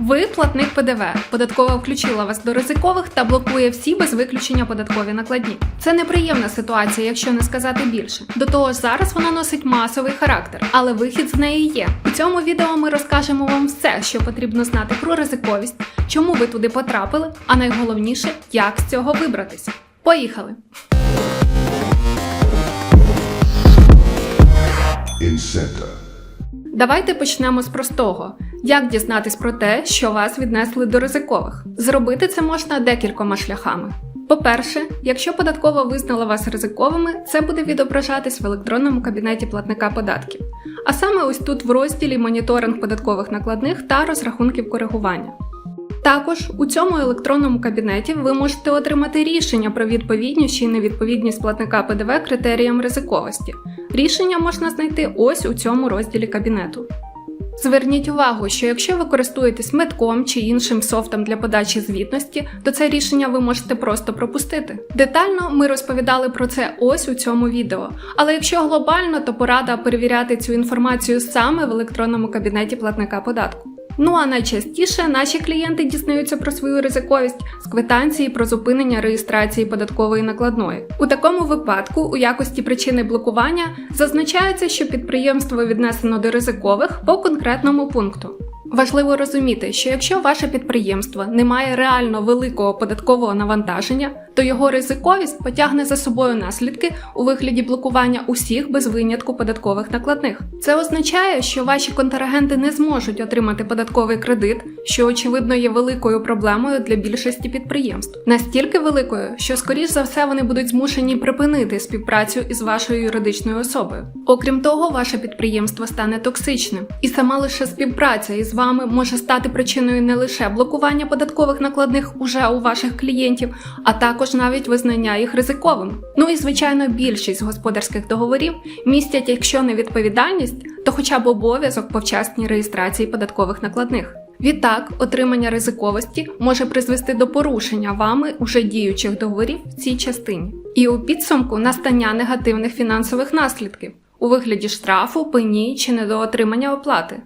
Ви платник ПДВ. Податкова включила вас до ризикових та блокує всі без виключення податкові накладні. Це неприємна ситуація, якщо не сказати більше. До того ж, зараз вона носить масовий характер, але вихід з неї є. У цьому відео ми розкажемо вам все, що потрібно знати про ризиковість, чому ви туди потрапили, а найголовніше, як з цього вибратися. Поїхали! Incenter. Давайте почнемо з простого: як дізнатись про те, що вас віднесли до ризикових. Зробити це можна декількома шляхами. По-перше, якщо податкова визнала вас ризиковими, це буде відображатись в електронному кабінеті платника податків, а саме ось тут в розділі Моніторинг податкових накладних та розрахунків коригування. Також у цьому електронному кабінеті ви можете отримати рішення про відповідність чи невідповідність платника ПДВ критеріям ризиковості. Рішення можна знайти ось у цьому розділі кабінету. Зверніть увагу, що якщо ви користуєтесь метком чи іншим софтом для подачі звітності, то це рішення ви можете просто пропустити. Детально ми розповідали про це ось у цьому відео. Але якщо глобально, то порада перевіряти цю інформацію саме в електронному кабінеті платника податку. Ну а найчастіше наші клієнти дізнаються про свою ризиковість з квитанції про зупинення реєстрації податкової накладної. У такому випадку, у якості причини блокування зазначається, що підприємство віднесено до ризикових по конкретному пункту. Важливо розуміти, що якщо ваше підприємство не має реально великого податкового навантаження, то його ризиковість потягне за собою наслідки у вигляді блокування усіх без винятку податкових накладних. Це означає, що ваші контрагенти не зможуть отримати податковий кредит, що очевидно є великою проблемою для більшості підприємств. Настільки великою, що скоріш за все вони будуть змушені припинити співпрацю із вашою юридичною особою. Окрім того, ваше підприємство стане токсичним, і сама лише співпраця із вами може стати причиною не лише блокування податкових накладних уже у ваших клієнтів, а також навіть визнання їх ризиковими. Ну і звичайно, більшість господарських договорів містять, якщо не відповідальність, то хоча б обов'язок по вчасній реєстрації податкових накладних. Відтак, отримання ризиковості може призвести до порушення вами уже діючих договорів в цій частині, і у підсумку настання негативних фінансових наслідків у вигляді штрафу, пені чи недоотримання оплати.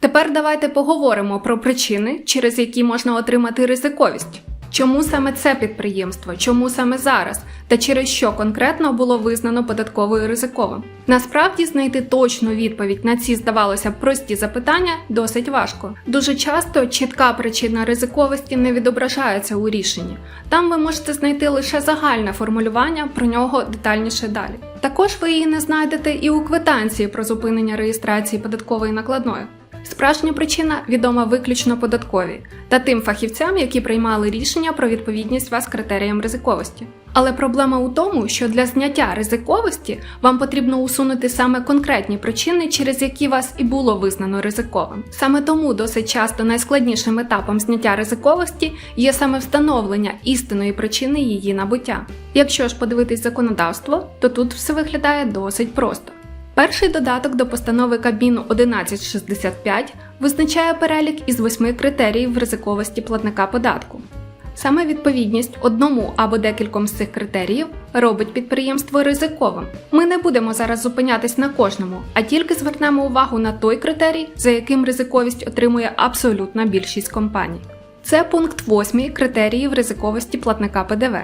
Тепер давайте поговоримо про причини, через які можна отримати ризиковість. Чому саме це підприємство, чому саме зараз, та через що конкретно було визнано податковою ризиковим? Насправді знайти точну відповідь на ці, здавалося прості запитання досить важко. Дуже часто чітка причина ризиковості не відображається у рішенні. Там ви можете знайти лише загальне формулювання, про нього детальніше далі. Також ви її не знайдете і у квитанції про зупинення реєстрації податкової накладної. Справжня причина відома виключно податковій та тим фахівцям, які приймали рішення про відповідність вас критеріям ризиковості. Але проблема у тому, що для зняття ризиковості вам потрібно усунути саме конкретні причини, через які вас і було визнано ризиковим. Саме тому досить часто найскладнішим етапом зняття ризиковості є саме встановлення істинної причини її набуття. Якщо ж подивитись законодавство, то тут все виглядає досить просто. Перший додаток до постанови Кабміну 1165 визначає перелік із восьми критеріїв ризиковості платника податку. Саме відповідність одному або декільком з цих критеріїв робить підприємство ризиковим. Ми не будемо зараз зупинятись на кожному, а тільки звернемо увагу на той критерій, за яким ризиковість отримує абсолютна більшість компаній. Це пункт 8 критеріїв ризиковості платника ПДВ.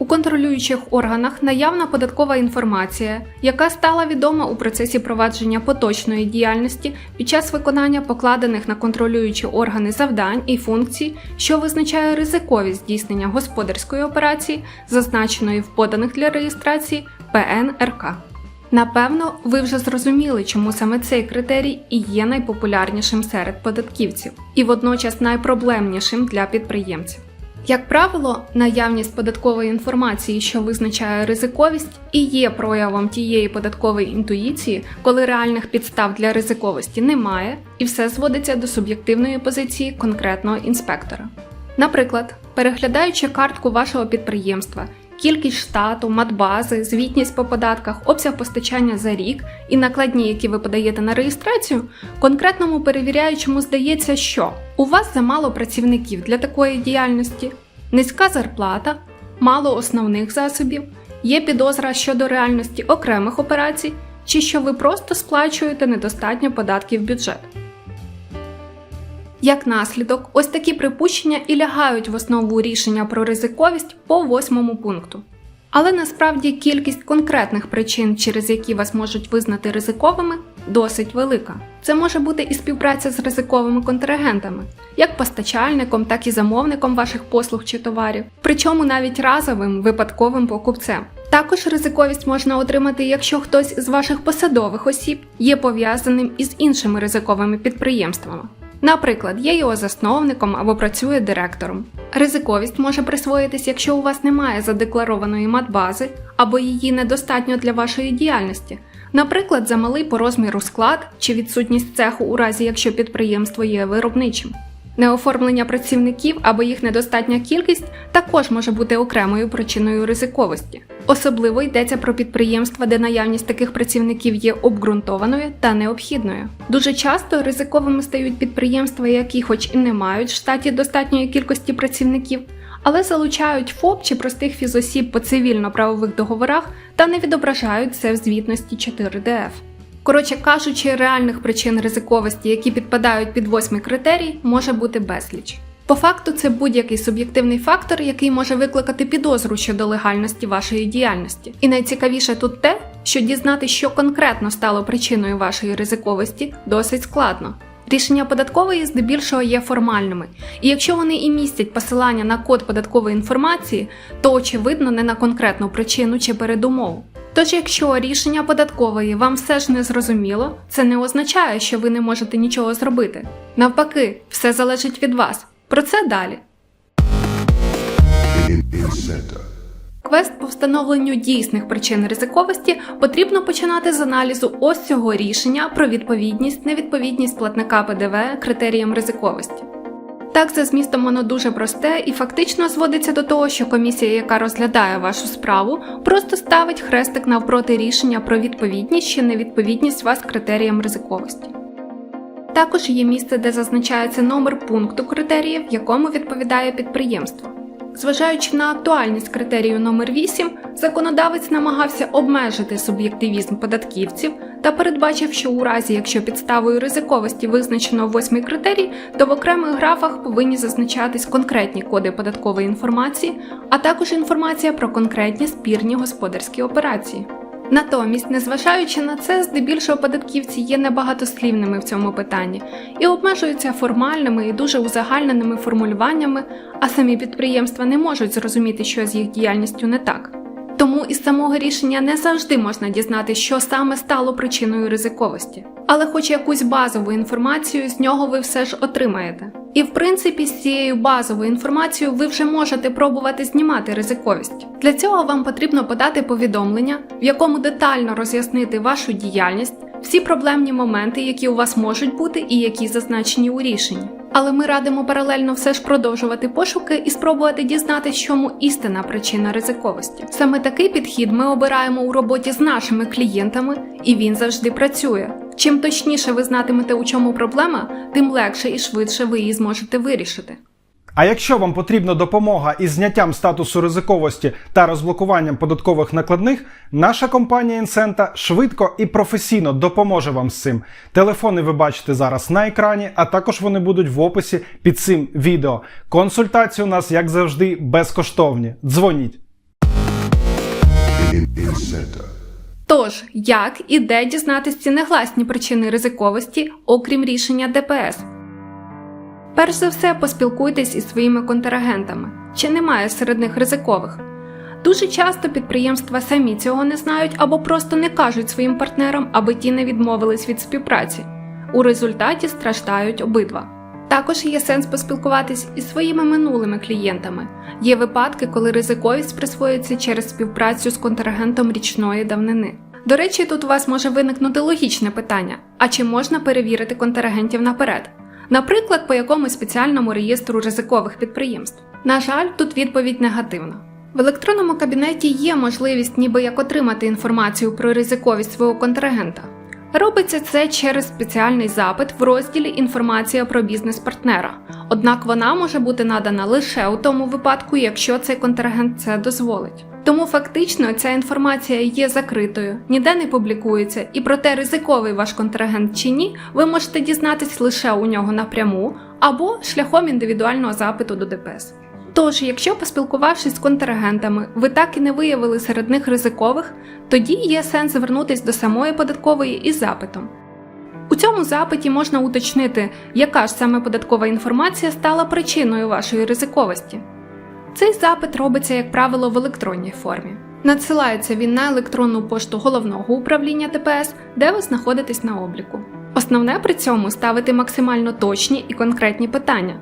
У контролюючих органах наявна податкова інформація, яка стала відома у процесі провадження поточної діяльності під час виконання покладених на контролюючі органи завдань і функцій, що визначає ризиковість здійснення господарської операції, зазначеної в поданих для реєстрації ПНРК. Напевно, ви вже зрозуміли, чому саме цей критерій і є найпопулярнішим серед податківців, і водночас найпроблемнішим для підприємців. Як правило, наявність податкової інформації, що визначає ризиковість, і є проявом тієї податкової інтуїції, коли реальних підстав для ризиковості немає, і все зводиться до суб'єктивної позиції конкретного інспектора. Наприклад, переглядаючи картку вашого підприємства, кількість штату, матбази, звітність по податках, обсяг постачання за рік і накладні, які ви подаєте на реєстрацію, конкретному перевіряючому здається, що у вас замало працівників для такої діяльності, низька зарплата, мало основних засобів, є підозра щодо реальності окремих операцій, чи що ви просто сплачуєте недостатньо податків в бюджет. Як наслідок, ось такі припущення і лягають в основу рішення про ризиковість по восьмому пункту. Але насправді кількість конкретних причин, через які вас можуть визнати ризиковими, досить велика. Це може бути і співпраця з ризиковими контрагентами, як постачальником, так і замовником ваших послуг чи товарів, причому навіть разовим випадковим покупцем. Також ризиковість можна отримати, якщо хтось з ваших посадових осіб є пов'язаним із іншими ризиковими підприємствами. Наприклад, є його засновником або працює директором. Ризиковість може присвоїтись, якщо у вас немає задекларованої матбази або її недостатньо для вашої діяльності, наприклад, замалий по розміру склад чи відсутність цеху у разі, якщо підприємство є виробничим. Неоформлення працівників або їх недостатня кількість також може бути окремою причиною ризиковості. Особливо йдеться про підприємства, де наявність таких працівників є обґрунтованою та необхідною. Дуже часто ризиковими стають підприємства, які, хоч і не мають в штаті достатньої кількості працівників, але залучають ФОП чи простих фізосіб по цивільно-правових договорах та не відображають це в звітності 4ДФ. Коротше кажучи, реальних причин ризиковості, які підпадають під восьмий критерій, може бути безліч. По факту, це будь-який суб'єктивний фактор, який може викликати підозру щодо легальності вашої діяльності. І найцікавіше тут те, що дізнати, що конкретно стало причиною вашої ризиковості, досить складно. Рішення податкової здебільшого є формальними, і якщо вони і містять посилання на код податкової інформації, то очевидно не на конкретну причину чи передумову. Тож, якщо рішення податкової вам все ж не зрозуміло, це не означає, що ви не можете нічого зробити. Навпаки, все залежить від вас. Про це далі. Квест по встановленню дійсних причин ризиковості потрібно починати з аналізу ось цього рішення про відповідність, невідповідність платника ПДВ критеріям ризиковості. Так, за змістом воно дуже просте і фактично зводиться до того, що комісія, яка розглядає вашу справу, просто ставить хрестик навпроти рішення про відповідність чи невідповідність вас критеріям ризиковості. Також є місце, де зазначається номер пункту критеріїв, якому відповідає підприємство. Зважаючи на актуальність критерію номер 8 законодавець намагався обмежити суб'єктивізм податківців та передбачив, що у разі, якщо підставою ризиковості визначено восьмий критерій, то в окремих графах повинні зазначатись конкретні коди податкової інформації, а також інформація про конкретні спірні господарські операції. Натомість, незважаючи на це, здебільшого податківці є небагатослівними в цьому питанні і обмежуються формальними і дуже узагальненими формулюваннями, а самі підприємства не можуть зрозуміти, що з їх діяльністю не так. Тому із самого рішення не завжди можна дізнати, що саме стало причиною ризиковості, але хоч якусь базову інформацію з нього ви все ж отримаєте. І в принципі, з цією базовою інформацією ви вже можете пробувати знімати ризиковість. Для цього вам потрібно подати повідомлення, в якому детально роз'яснити вашу діяльність, всі проблемні моменти, які у вас можуть бути і які зазначені у рішенні. Але ми радимо паралельно все ж продовжувати пошуки і спробувати дізнатися, чому істинна причина ризиковості. Саме такий підхід ми обираємо у роботі з нашими клієнтами, і він завжди працює. Чим точніше ви знатимете, у чому проблема, тим легше і швидше ви її зможете вирішити. А якщо вам потрібна допомога із зняттям статусу ризиковості та розблокуванням податкових накладних, наша компанія Інсента швидко і професійно допоможе вам з цим. Телефони ви бачите зараз на екрані, а також вони будуть в описі під цим відео. Консультації у нас, як завжди, безкоштовні. Дзвоніть. Тож, як і де дізнатися ці негласні причини ризиковості, окрім рішення ДПС? Перш за все, поспілкуйтесь із своїми контрагентами, чи немає серед них ризикових. Дуже часто підприємства самі цього не знають або просто не кажуть своїм партнерам, аби ті не відмовились від співпраці. У результаті страждають обидва. Також є сенс поспілкуватись із своїми минулими клієнтами. Є випадки, коли ризиковість присвоюється через співпрацю з контрагентом річної давнини. До речі, тут у вас може виникнути логічне питання: а чи можна перевірити контрагентів наперед? Наприклад, по якомусь спеціальному реєстру ризикових підприємств. На жаль, тут відповідь негативна. В електронному кабінеті є можливість ніби як отримати інформацію про ризиковість свого контрагента. Робиться це через спеціальний запит в розділі Інформація про бізнес-партнера. Однак вона може бути надана лише у тому випадку, якщо цей контрагент це дозволить. Тому фактично ця інформація є закритою, ніде не публікується, і про те, ризиковий ваш контрагент чи ні, ви можете дізнатись лише у нього напряму або шляхом індивідуального запиту до ДПС. Тож, якщо поспілкувавшись з контрагентами, ви так і не виявили серед них ризикових, тоді є сенс звернутися до самої податкової із запитом. У цьому запиті можна уточнити, яка ж саме податкова інформація стала причиною вашої ризиковості. Цей запит робиться, як правило, в електронній формі. Надсилається він на електронну пошту головного управління ДПС, де ви знаходитесь на обліку. Основне при цьому ставити максимально точні і конкретні питання.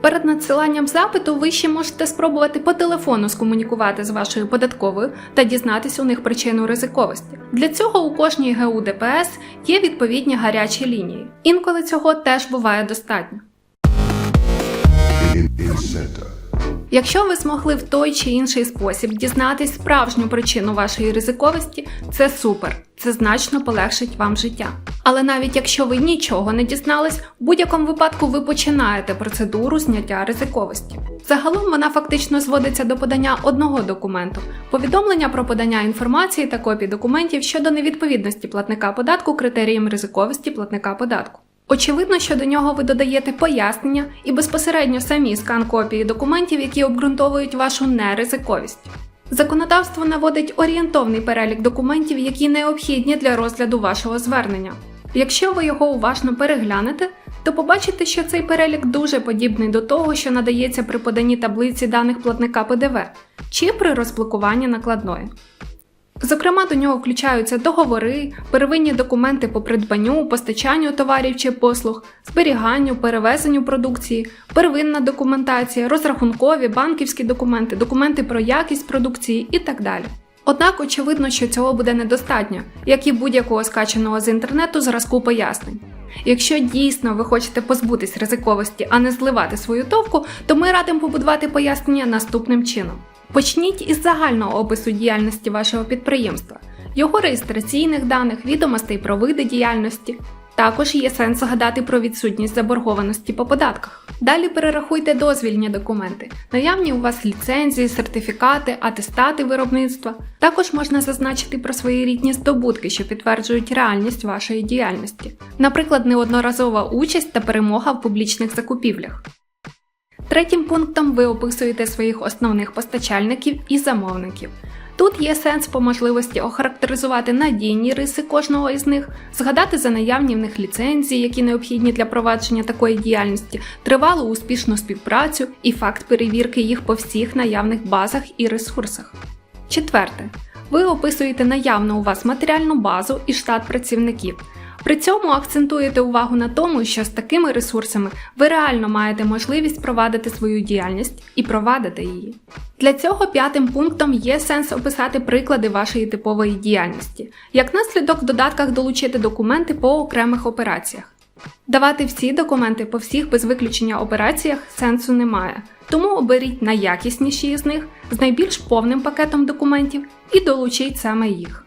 Перед надсиланням запиту ви ще можете спробувати по телефону скомунікувати з вашою податковою та дізнатися у них причину ризиковості. Для цього у кожній ГУ ДПС є відповідні гарячі лінії. Інколи цього теж буває достатньо. Якщо ви змогли в той чи інший спосіб дізнатись справжню причину вашої ризиковості, це супер, це значно полегшить вам життя. Але навіть якщо ви нічого не дізнались, в будь-якому випадку ви починаєте процедуру зняття ризиковості. Загалом вона фактично зводиться до подання одного документу: повідомлення про подання інформації та копій документів щодо невідповідності платника податку критеріям ризиковості платника податку. Очевидно, що до нього ви додаєте пояснення і безпосередньо самі скан копії документів, які обґрунтовують вашу неризиковість. Законодавство наводить орієнтовний перелік документів, які необхідні для розгляду вашого звернення. Якщо ви його уважно переглянете, то побачите, що цей перелік дуже подібний до того, що надається при поданні таблиці даних платника ПДВ чи при розблокуванні накладної. Зокрема, до нього включаються договори, первинні документи по придбанню, постачанню товарів чи послуг, зберіганню, перевезенню продукції, первинна документація, розрахункові, банківські документи, документи про якість продукції і так далі. Однак очевидно, що цього буде недостатньо, як і будь-якого скачаного з інтернету зразку пояснень. Якщо дійсно ви хочете позбутись ризиковості, а не зливати свою товку, то ми радимо побудувати пояснення наступним чином. Почніть із загального опису діяльності вашого підприємства, його реєстраційних даних, відомостей про види діяльності. Також є сенс згадати про відсутність заборгованості по податках. Далі перерахуйте дозвільні документи, наявні у вас ліцензії, сертифікати, атестати виробництва. Також можна зазначити про свої рідні здобутки, що підтверджують реальність вашої діяльності, наприклад, неодноразова участь та перемога в публічних закупівлях. Третім пунктом ви описуєте своїх основних постачальників і замовників. Тут є сенс по можливості охарактеризувати надійні риси кожного із них, згадати за наявні в них ліцензії, які необхідні для провадження такої діяльності, тривалу успішну співпрацю і факт перевірки їх по всіх наявних базах і ресурсах. Четверте. Ви описуєте наявну у вас матеріальну базу і штат працівників. При цьому акцентуєте увагу на тому, що з такими ресурсами ви реально маєте можливість провадити свою діяльність і провадити її. Для цього п'ятим пунктом є сенс описати приклади вашої типової діяльності, як наслідок в додатках долучити документи по окремих операціях. Давати всі документи по всіх без виключення операціях сенсу немає, тому оберіть найякісніші з них з найбільш повним пакетом документів і долучіть саме їх.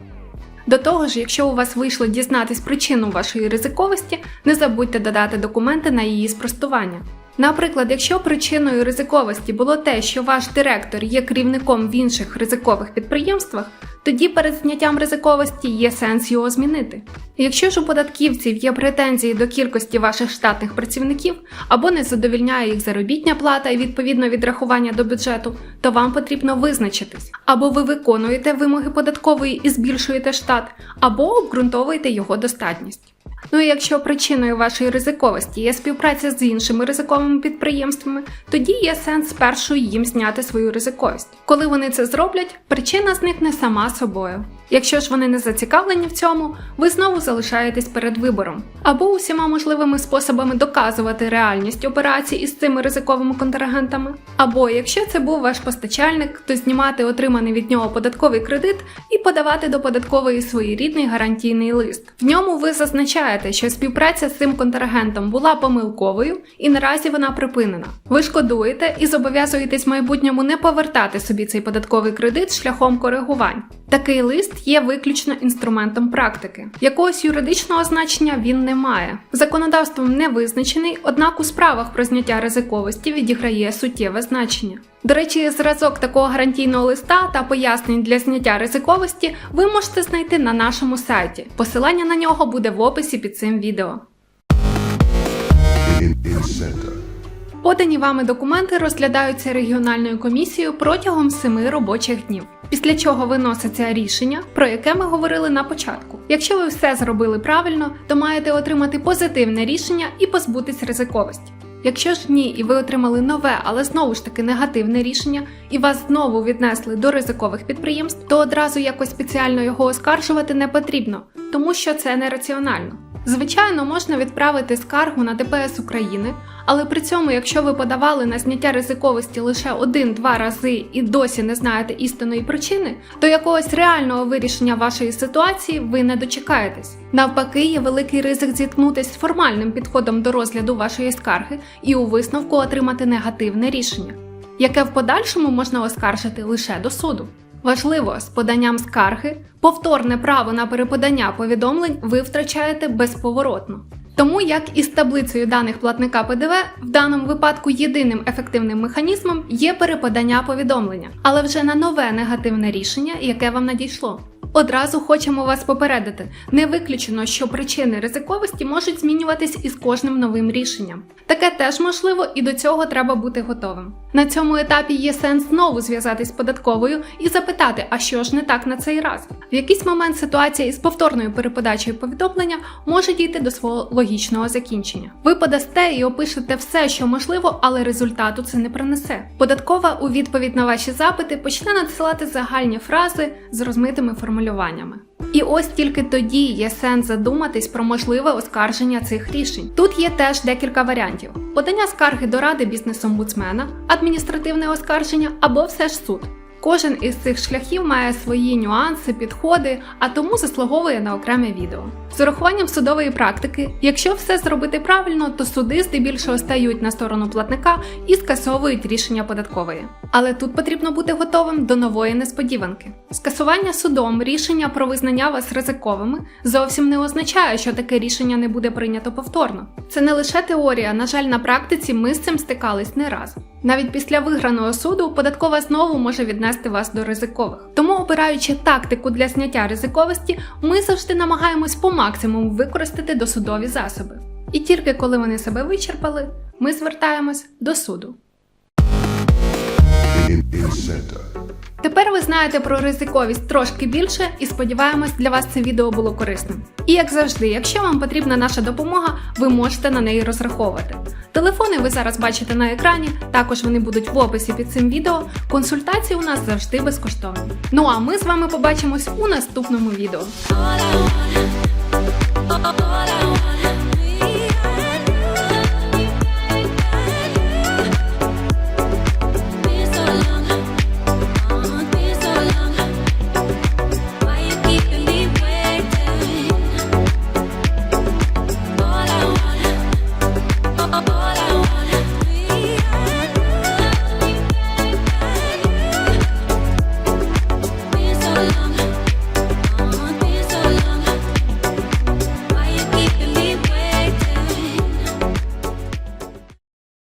До того ж, якщо у вас вийшло дізнатись причину вашої ризиковості, не забудьте додати документи на її спростування. Наприклад, якщо причиною ризиковості було те, що ваш директор є керівником в інших ризикових підприємствах, тоді перед зняттям ризиковості є сенс його змінити. Якщо ж у податківців є претензії до кількості ваших штатних працівників або не задовільняє їх заробітня плата і відповідно відрахування до бюджету, то вам потрібно визначитись, або ви виконуєте вимоги податкової і збільшуєте штат, або обґрунтовуєте його достатність. Ну і якщо причиною вашої ризиковості є співпраця з іншими ризиковими підприємствами, тоді є сенс спершу їм зняти свою ризиковість. Коли вони це зроблять, причина зникне сама собою. Якщо ж вони не зацікавлені в цьому, ви знову залишаєтесь перед вибором або усіма можливими способами доказувати реальність операцій із цими ризиковими контрагентами, або якщо це був ваш постачальник, то знімати отриманий від нього податковий кредит і подавати до податкової своєрідний гарантійний лист. В ньому ви зазначаєте, що співпраця з цим контрагентом була помилковою і наразі вона припинена. Ви шкодуєте і зобов'язуєтесь в майбутньому не повертати собі цей податковий кредит шляхом коригувань. Такий лист є виключно інструментом практики. Якогось юридичного значення він не має. Законодавством не визначений, однак у справах про зняття ризиковості відіграє суттєве значення. До речі, зразок такого гарантійного листа та пояснень для зняття ризиковості ви можете знайти на нашому сайті. Посилання на нього буде в описі під цим відео. Подані вами документи розглядаються регіональною комісією протягом семи робочих днів. Після чого виноситься рішення, про яке ми говорили на початку. Якщо ви все зробили правильно, то маєте отримати позитивне рішення і позбутись ризиковості. Якщо ж ні, і ви отримали нове, але знову ж таки негативне рішення, і вас знову віднесли до ризикових підприємств, то одразу якось спеціально його оскаржувати не потрібно, тому що це нераціонально. Звичайно, можна відправити скаргу на ДПС України, але при цьому, якщо ви подавали на зняття ризиковості лише один-два рази і досі не знаєте істинної причини, то якогось реального вирішення вашої ситуації ви не дочекаєтесь. Навпаки, є великий ризик зіткнутися з формальним підходом до розгляду вашої скарги і у висновку отримати негативне рішення, яке в подальшому можна оскаржити лише до суду. Важливо, з поданням скарги повторне право на переподання повідомлень ви втрачаєте безповоротно. Тому як і з таблицею даних платника ПДВ, в даному випадку єдиним ефективним механізмом є переподання повідомлення, але вже на нове негативне рішення, яке вам надійшло. Одразу хочемо вас попередити: не виключено, що причини ризиковості можуть змінюватись із кожним новим рішенням. Таке теж можливо, і до цього треба бути готовим. На цьому етапі є сенс знову зв'язатись з податковою і запитати, а що ж не так на цей раз. В якийсь момент ситуація із повторною переподачею повідомлення може дійти до свого логічного закінчення. Ви подасте і опишете все, що можливо, але результату це не принесе. Податкова у відповідь на ваші запити почне надсилати загальні фрази з розмитими формулюваннями. І ось тільки тоді є сенс задуматись про можливе оскарження цих рішень. Тут є теж декілька варіантів: подання скарги до ради бізнес-омбудсмена, адміністративне оскарження або все ж суд. Кожен із цих шляхів має свої нюанси, підходи, а тому заслуговує на окреме відео. З урахуванням судової практики, якщо все зробити правильно, то суди здебільшого стають на сторону платника і скасовують рішення податкової. Але тут потрібно бути готовим до нової несподіванки. Скасування судом рішення про визнання вас ризиковими зовсім не означає, що таке рішення не буде прийнято повторно. Це не лише теорія, на жаль, на практиці ми з цим стикались не раз. Навіть після виграного суду податкова знову може віднести вас до ризикових. Тому, обираючи тактику для зняття ризиковості, ми завжди намагаємось по максимуму використати досудові засоби. І тільки коли вони себе вичерпали, ми звертаємось до суду. Тепер ви знаєте про ризиковість трошки більше і сподіваємось, для вас це відео було корисним. І як завжди, якщо вам потрібна наша допомога, ви можете на неї розраховувати. Телефони ви зараз бачите на екрані, також вони будуть в описі під цим відео. Консультації у нас завжди безкоштовні. Ну а ми з вами побачимось у наступному відео.